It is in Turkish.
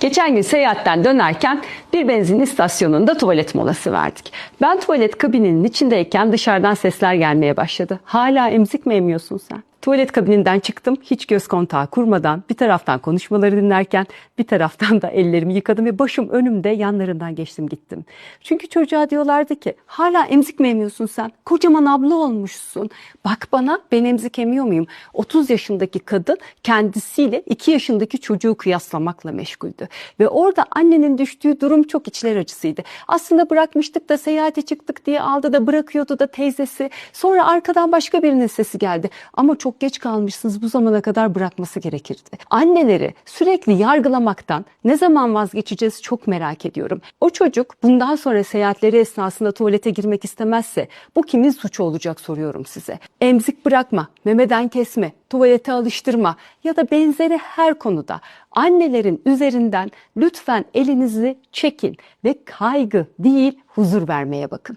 Geçen gün seyahatten dönerken bir benzin istasyonunda tuvalet molası verdik. Ben tuvalet kabininin içindeyken dışarıdan sesler gelmeye başladı. Hala emzik mi emiyorsun sen? Tuvalet kabininden çıktım hiç göz kontağı kurmadan bir taraftan konuşmaları dinlerken bir taraftan da ellerimi yıkadım ve başım önümde yanlarından geçtim gittim. Çünkü çocuğa diyorlardı ki hala emzik mi emiyorsun sen? Kocaman abla olmuşsun. Bak bana ben emzik emiyor muyum? 30 yaşındaki kadın kendisiyle 2 yaşındaki çocuğu kıyaslamakla meşguldü. Ve orada annenin düştüğü durum çok içler acısıydı. Aslında bırakmıştık da seyahate çıktık diye aldı da bırakıyordu da teyzesi. Sonra arkadan başka birinin sesi geldi. Ama çok geç kalmışsınız bu zamana kadar bırakması gerekirdi. Anneleri sürekli yargılamaktan ne zaman vazgeçeceğiz çok merak ediyorum. O çocuk bundan sonra seyahatleri esnasında tuvalete girmek istemezse bu kimin suçu olacak soruyorum size. Emzik bırakma, memeden kesme, tuvalete alıştırma ya da benzeri her konuda annelerin üzerinden lütfen elinizi çekin ve kaygı değil huzur vermeye bakın.